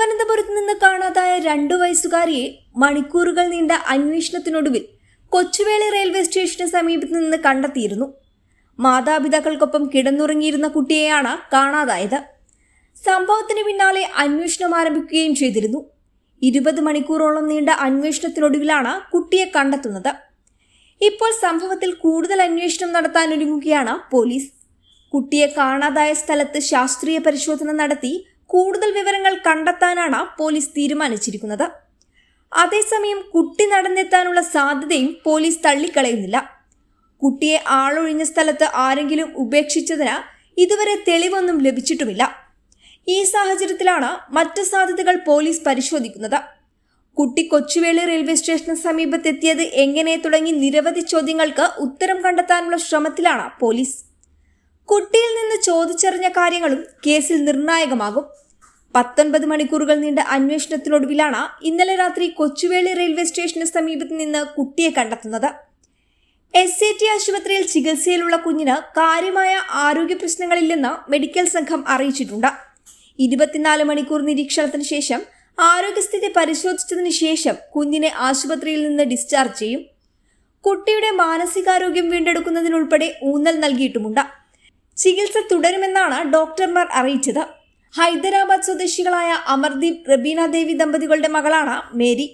തിരുവനന്തപുരത്ത് നിന്ന് കാണാതായ രണ്ടു വയസ്സുകാരിയെ മണിക്കൂറുകൾ നീണ്ട അന്വേഷണത്തിനൊടുവിൽ കൊച്ചുവേളി റെയിൽവേ സ്റ്റേഷന് സമീപത്ത് നിന്ന് കണ്ടെത്തിയിരുന്നു. മാതാപിതാക്കൾക്കൊപ്പം കിടന്നുറങ്ങിയിരുന്ന കുട്ടിയെയാണ് കാണാതായത്. സംഭവത്തിന് പിന്നാലെ അന്വേഷണം ആരംഭിക്കുകയും ചെയ്തിരുന്നു. ഇരുപത് മണിക്കൂറോളം നീണ്ട അന്വേഷണത്തിനൊടുവിലാണ് കുട്ടിയെ കണ്ടെത്തുന്നത്. ഇപ്പോൾ സംഭവത്തിൽ കൂടുതൽ അന്വേഷണം നടത്താനൊരുങ്ങുകയാണ് പോലീസ്. കുട്ടിയെ കാണാതായ സ്ഥലത്ത് ശാസ്ത്രീയ പരിശോധന നടത്തി കൂടുതൽ വിവരങ്ങൾ കണ്ടെത്താനാണ് പോലീസ് തീരുമാനിച്ചിരിക്കുന്നത്. അതേസമയം കുട്ടി നടന്നെത്താനുള്ള സാധ്യതയും പോലീസ് തള്ളിക്കളയുന്നില്ല. കുട്ടിയെ ആളൊഴിഞ്ഞ സ്ഥലത്ത് ആരെങ്കിലും ഉപേക്ഷിച്ചതിന് ഇതുവരെ തെളിവൊന്നും ലഭിച്ചിട്ടുമില്ല. ഈ സാഹചര്യത്തിലാണ് മറ്റ് സാധ്യതകൾ പോലീസ് പരിശോധിക്കുന്നത്. കുട്ടി കൊച്ചുവേളി റെയിൽവേ സ്റ്റേഷന് സമീപത്തെത്തിയത് എങ്ങനെ തുടങ്ങി നിരവധി ചോദ്യങ്ങൾക്ക് ഉത്തരം കണ്ടെത്താനുള്ള ശ്രമത്തിലാണ് പോലീസ്. കുട്ടിയിൽ നിന്ന് ചോദിച്ചറിഞ്ഞ കാര്യങ്ങളും കേസിൽ നിർണായകമാകും. പത്തൊൻപത് മണിക്കൂറുകൾ നീണ്ട അന്വേഷണത്തിനൊടുവിലാണ് ഇന്നലെ രാത്രി കൊച്ചുവേളി റെയിൽവേ സ്റ്റേഷന് സമീപത്ത് നിന്ന് കുട്ടിയെ കണ്ടെത്തുന്നത്. എസ് എ ടി ആശുപത്രിയിൽ ചികിത്സയിലുള്ള കുഞ്ഞിന് കാര്യമായ ആരോഗ്യ പ്രശ്നങ്ങളില്ലെന്ന് മെഡിക്കൽ സംഘം അറിയിച്ചിട്ടുണ്ട്. ഇരുപത്തിനാല് മണിക്കൂർ നിരീക്ഷണത്തിന് ശേഷം ആരോഗ്യസ്ഥിതി പരിശോധിച്ചതിന് ശേഷം കുഞ്ഞിനെ ആശുപത്രിയിൽ നിന്ന് ഡിസ്ചാർജ് ചെയ്യും. കുട്ടിയുടെ മാനസികാരോഗ്യം വീണ്ടെടുക്കുന്നതിനുൾപ്പെടെ ഊന്നൽ നൽകിയിട്ടുമുണ്ട്. ചികിത്സ തുടരുമെന്നാണ് ഡോക്ടർമാർ അറിയിച്ചത്. ഹൈദരാബാദ് സ്വദേശികളായ അമർദീപ് റബീന ദേവി ദമ്പതികളുടെ മകളാണ് മേരി.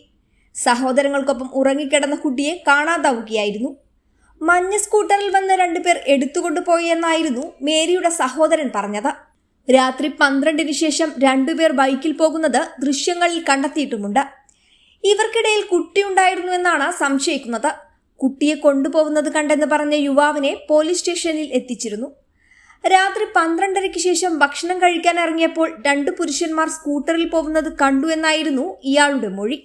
സഹോദരങ്ങൾക്കൊപ്പം ഉറങ്ങിക്കിടന്ന കുട്ടിയെ കാണാതാവുകയായിരുന്നു. മഞ്ഞ സ്കൂട്ടറിൽ വന്ന രണ്ടുപേർ എടുത്തുകൊണ്ടുപോയി എന്നായിരുന്നു മേരിയുടെ സഹോദരൻ പറഞ്ഞത്. രാത്രി പന്ത്രണ്ടിന് ശേഷം രണ്ടുപേർ ബൈക്കിൽ പോകുന്നത് ദൃശ്യങ്ങളിൽ കണ്ടെത്തിയിട്ടുമുണ്ട്. ഇവർക്കിടയിൽ കുട്ടിയുണ്ടായിരുന്നു എന്നാണ് സംശയിക്കുന്നത്. കുട്ടിയെ കൊണ്ടുപോകുന്നത് കണ്ടെന്ന് പറഞ്ഞ യുവാവിനെ പോലീസ് സ്റ്റേഷനിൽ എത്തിച്ചിരുന്നു. രാത്രി പന്ത്രണ്ടരയ്ക്ക് ശേഷം ഭക്ഷണം കഴിക്കാൻ ഇറങ്ങിയപ്പോൾ രണ്ട് പുരുഷന്മാർ സ്കൂട്ടറിൽ പോകുന്നത് കണ്ടു എന്നായിരുന്നു ഇയാളുടെ മൊഴി.